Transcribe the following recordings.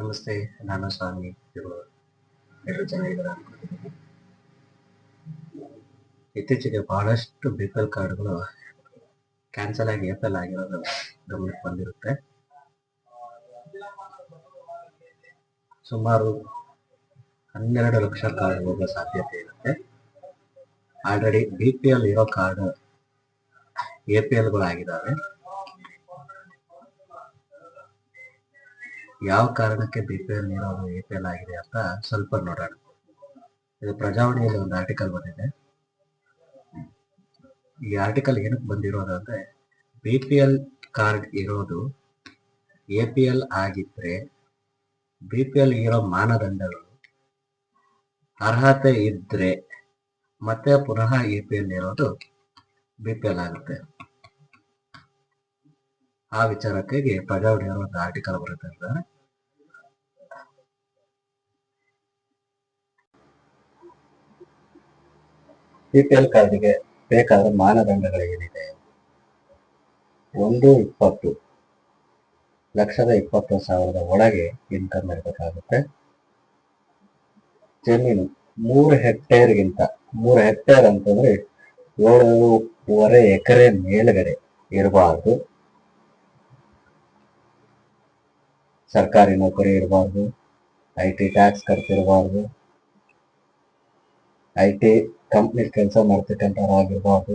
ನಮಸ್ತೆ, ನಾನು ಸ್ವಾಮಿ ಇವರು. ಅನ್ಕೊಂಡಿದ್ದೀನಿ ಇತ್ತೀಚೆಗೆ ಬಹಳಷ್ಟು ಬಿ ಪಿ ಕಾರ್ಡ್ಗಳು ಕ್ಯಾನ್ಸಲ್ ಆಗಿ ಎಫ್ ಎಲ್ ಆಗಿರೋದು ಗಮನಕ್ಕೆ ಬಂದಿರುತ್ತೆ. ಸುಮಾರು ಹನ್ನೆರಡು ಲಕ್ಷ ಕಾರ್ಡ್ ಹೋಗುವ ಸಾಧ್ಯತೆ ಇರುತ್ತೆ. ಆಲ್ರೆಡಿ ಬಿ ಪಿ ಎಲ್ ಇರೋ ಕಾರ್ಡ್ ಎ ಪಿ ಎಲ್ಗಳಾಗಿದ್ದಾವೆ ಯಾವ ಕಾರಣಕ್ಕೆ ಬಿ ಪಿ ಎಲ್ ಇರೋದು ಎ ಪಿ ಎಲ್ ಆಗಿದೆ ಅಂತ ಸ್ವಲ್ಪ ನೋಡೋಣ. ಇದು ಪ್ರಜಾವಾಣಿಯಲ್ಲಿ ಒಂದು ಆರ್ಟಿಕಲ್ ಬಂದಿದೆ. ಈ ಆರ್ಟಿಕಲ್ ಏನಕ್ಕೆ ಬಂದಿರೋದು ಅಂದ್ರೆ ಬಿ ಪಿ ಎಲ್ ಕಾರ್ಡ್ ಇರೋದು ಎ ಪಿ ಎಲ್ ಆಗಿದ್ರೆ ಬಿ ಪಿ ಎಲ್ ಇರೋ ಮಾನದಂಡಗಳು ಅರ್ಹತೆ ಇದ್ರೆ ಮತ್ತೆ ಪುನಃ ಎ ಪಿ ಎಲ್ ಇರೋದು ಬಿ ಪಿ ಎಲ್ ಆಗುತ್ತೆ. ಆ ವಿಚಾರಕ್ಕಾಗಿ ಪ್ರಜಾವಾಣಿಯವರು ಒಂದು ಆರ್ಟಿಕಲ್ ಬರುತ್ತೆ ಇದ್ದಾರೆ ಬಿ ಪಿ ಎಲ್ ಕಾರ್ಡ್ಗೆ ಬೇಕಾದ ಮಾನದಂಡಗಳು ಏನಿದೆ ಒಂದು ಇಪ್ಪತ್ತು. ಲಕ್ಷದ ಇಪ್ಪತ್ತು ಸಾವಿರದ ಒಳಗೆ ಇನ್ಕಮ್ ಇರಬೇಕಾಗುತ್ತೆ ಜಮೀನು ಮೂರು ಹೆಕ್ಟೇರ್ಗಿಂತ, ಮೂರು ಹೆಕ್ಟೇರ್ ಅಂತಂದ್ರೆ ಏಳುವರೆ ಎಕರೆ ಮೇಲ್ಗಡೆ ಇರಬಾರ್ದು. ಸರ್ಕಾರಿ ನೌಕರಿ ಇರಬಾರ್ದು. ಐ ಟಿ ಟ್ಯಾಕ್ಸ್ ಕಟ್ತಿರಬಾರ್ದು ಐ ಟಿ ಕಂಪ್ನಿ ಕೆಲಸ ಆಗಿರ್ಬೋದು.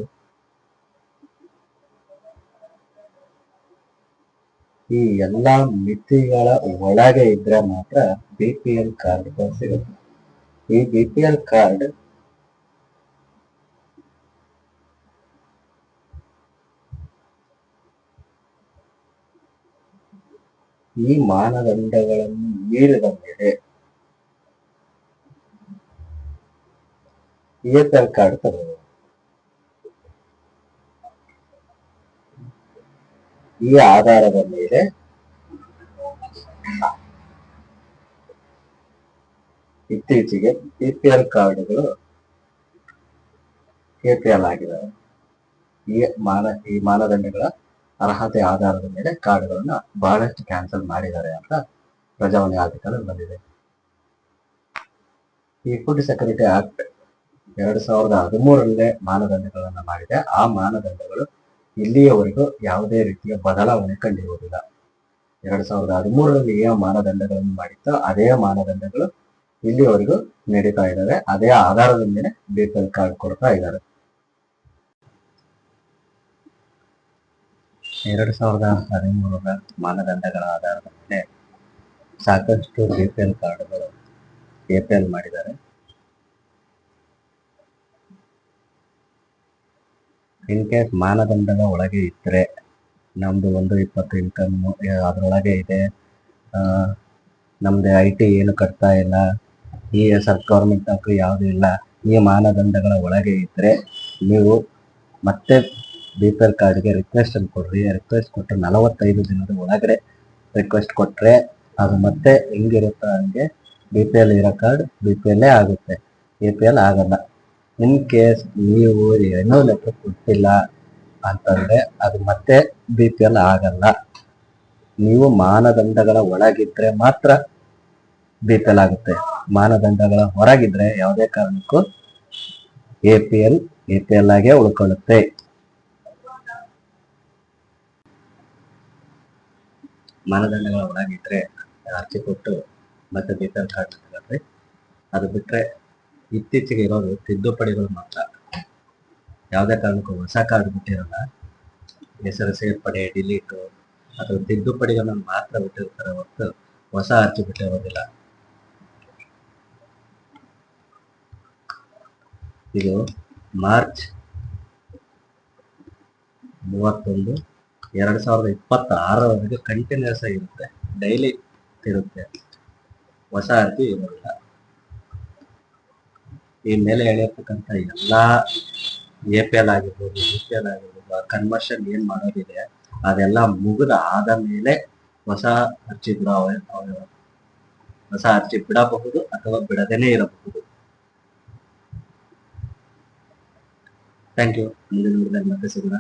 ಈ ಎಲ್ಲಾ ಮಿತಿಗಳ ಒಳಗೆ ಇದ್ರೆ ಮಾತ್ರ ಬಿ ಪಿ ಎಲ್ ಕಾರ್ಡ್ ಸಿಗುತ್ತೆ. ಈ ಬಿ ಪಿ ಎಲ್ ಕಾರ್ಡ್ ಈ ಮಾನದಂಡಗಳನ್ನು ಮೀರಿದ ಮೇಲೆ ಎಲ್ ಕಾರ್ಡ್ ತಗೋಬಹುದು ಈ ಆಧಾರದ ಮೇಲೆ ಇತ್ತೀಚೆಗೆ ಪಿ ಪಿ ಎಲ್ ಕಾರ್ಡ್ಗಳು ಕೆ ಪಿ ಎಲ್ ಆಗಿದ್ದಾವೆ ಈ ಮಾನ, ಈ ಮಾನದಂಡಗಳ ಅರ್ಹತೆ ಆಧಾರದ ಮೇಲೆ ಕಾರ್ಡ್ಗಳನ್ನ ಬಹಳಷ್ಟು ಕ್ಯಾನ್ಸಲ್ ಮಾಡಿದ್ದಾರೆ ಅಂತ ಪ್ರಜಾವಾಣಿ ಆರ್ಟಿಕಲ್ ಬಂದಿದೆ. ಈ ಫುಡ್ ಸೆಕ್ಯೂರಿಟಿ ಆಕ್ಟ್ ಎರಡ್ ಸಾವಿರದ ಹದಿಮೂರರಲ್ಲೇ ಮಾನದಂಡಗಳನ್ನ ಮಾಡಿದೆ. ಆ ಮಾನದಂಡಗಳು ಇಲ್ಲಿಯವರೆಗೂ ಯಾವುದೇ ರೀತಿಯ ಬದಲಾವಣೆ ಕಂಡಿರುವುದಿಲ್ಲ. ಎರಡ್ ಸಾವಿರದ ಹದಿಮೂರರಲ್ಲಿ ಮಾನದಂಡಗಳನ್ನು ಮಾಡಿತ್ತೋ ಅದೇ ಮಾನದಂಡಗಳು ಇಲ್ಲಿಯವರೆಗೂ ನಡೀತಾ ಇದ್ದಾವೆ. ಅದೇ ಆಧಾರದ ಮೇಲೆ ಬಿ ಪಿ ಎಲ್ ಕಾರ್ಡ್ ಕೊಡ್ತಾ ಇದ್ದಾರೆ. ಎರಡ್ ಸಾವಿರದ ಹದಿಮೂರರ ಮಾನದಂಡಗಳ ಆಧಾರದ ಮೇಲೆ ಸಾಕಷ್ಟು ಬಿ ಕಾರ್ಡ್ಗಳು ಎ ಪಿ ಎಲ್ ಮಾಡಿದ್ದಾರೆ. ಇನ್ ಕೇಸ್ ಮಾನದಂಡದ ಒಳಗೆ ಇದ್ರೆ, ನಮ್ದು ಒಂದು ಇಪ್ಪತ್ತು ಇನ್ಕಮ್ ಅದರೊಳಗೆ ಇದೆ. ನಮ್ಮದು ಐ ಟಿ ಏನು ಕಟ್ತಾ ಇಲ್ಲ, ಈ ಸರ್ ಗೌರ್ಮೆಂಟ್ ನೌಕರಿ ಯಾವುದು ಇಲ್ಲ, ಈ ಮಾನದಂಡಗಳ ಒಳಗೆ ಇದ್ರೆ ನೀವು ಮತ್ತೆ ಬಿ ಪಿ ಎಲ್ ಕಾರ್ಡ್ಗೆ ರಿಕ್ವೆಸ್ಟ್ ಅನ್ನು ಕೊಡ್ರಿ. ರಿಕ್ವೆಸ್ಟ್ ಕೊಟ್ಟರೆ ನಲವತ್ತೈದು ದಿನದ ಒಳಗಡೆ ರಿಕ್ವೆಸ್ಟ್ ಕೊಟ್ಟರೆ ಅದು ಮತ್ತೆ ಹೆಂಗಿರುತ್ತೋ ಹಂಗೆ ಬಿ ಪಿ ಎಲ್ ಇರೋ ಕಾರ್ಡ್ ಬಿ ಪಿ ಎಲ್ಲೇ ಆಗುತ್ತೆ. ಎ ಪಿ ಎಲ್ ಆಗಲ್ಲ. ಇನ್ ಕೇಸ್ ನೀವು ಏನೋ ಲೆಕ್ಕ ಕೊಟ್ಟಿಲ್ಲ ಅಂತಂದ್ರೆ ಅದು ಮತ್ತೆ ಬಿ ಪಿ ಎಲ್ ಆಗಲ್ಲ. ನೀವು ಮಾನದಂಡಗಳ ಒಳಗಿದ್ರೆ ಮಾತ್ರ ಬಿ ಪಿ ಎಲ್ ಆಗುತ್ತೆ. ಮಾನದಂಡಗಳ ಹೊರಗಿದ್ರೆ ಯಾವುದೇ ಕಾರಣಕ್ಕೂ A P L A P L ಆಗೇ ಉಳ್ಕೊಳ್ಳುತ್ತೆ. ಮಾನದಂಡಗಳ ಒಳಗಿದ್ರೆ ಅರ್ಜಿ ಕೊಟ್ಟು ಮತ್ತೆ ಬಿ ಪಿ ಎಲ್ ಕಾರ್ಡ್ ಅದು ಬಿಟ್ರೆ ಇತ್ತೀಚೆಗೆ ಇರೋದು ತಿದ್ದುಪಡಿಗಳು ಮಾತ್ರ. ಯಾವುದೇ ಕಾರಣಕ್ಕೂ ಹೊಸ ಕಾರ್ಡ್ ಬಿಟ್ಟಿರಲ್ಲ. ಹೆಸರು ಸೇರ್ಪಡೆ ಡಿಲೀಟು, ಅಥವಾ ತಿದ್ದುಪಡಿಗಳನ್ನ ಮಾತ್ರ ಬಿಟ್ಟಿರ್ತಾರೆ ಹೊರತು ಹೊಸ ಅರ್ಜಿ ಬಿಟ್ಟಿರೋದಿಲ್ಲ ಇದು ಮಾರ್ಚ್ ಮೂವತ್ತೊಂದು ಎರಡು ಸಾವಿರದ ಇಪ್ಪತ್ತ ಆರರವರೆಗೆ ಕಂಟಿನ್ಯೂಸ್ ಆಗಿರುತ್ತೆ ಡೈಲಿ ಇರುತ್ತೆ. ಹೊಸ ಅರ್ಜಿ ಇರೋದಿಲ್ಲ. ಈ ಮೇಲೆ ಹೇಳಿರ್ತಕ್ಕಂಥ ಎಲ್ಲಾ ಎ ಪಿ ಎಲ್ ಆಗಿರ್ಬೋದು ಯು ಪಿ ಎಲ್ ಆಗಿರ್ಬೋದು ಕನ್ವರ್ಷನ್ ಏನ್ ಮಾಡೋದಿದೆ, ಅದೆಲ್ಲ ಮುಗಿದ ಆದ ಮೇಲೆ ಹೊಸ ಅರ್ಜಿ ಬಿಡ ಹೊಸ ಅರ್ಜಿ ಬಿಡಬಹುದು ಅಥವಾ ಬಿಡದೇನೆ ಇರಬಹುದು. ಥ್ಯಾಂಕ್ ಯು ಮುಂದಿನ ಮತ್ತೆ ಸಿಗೋಣ.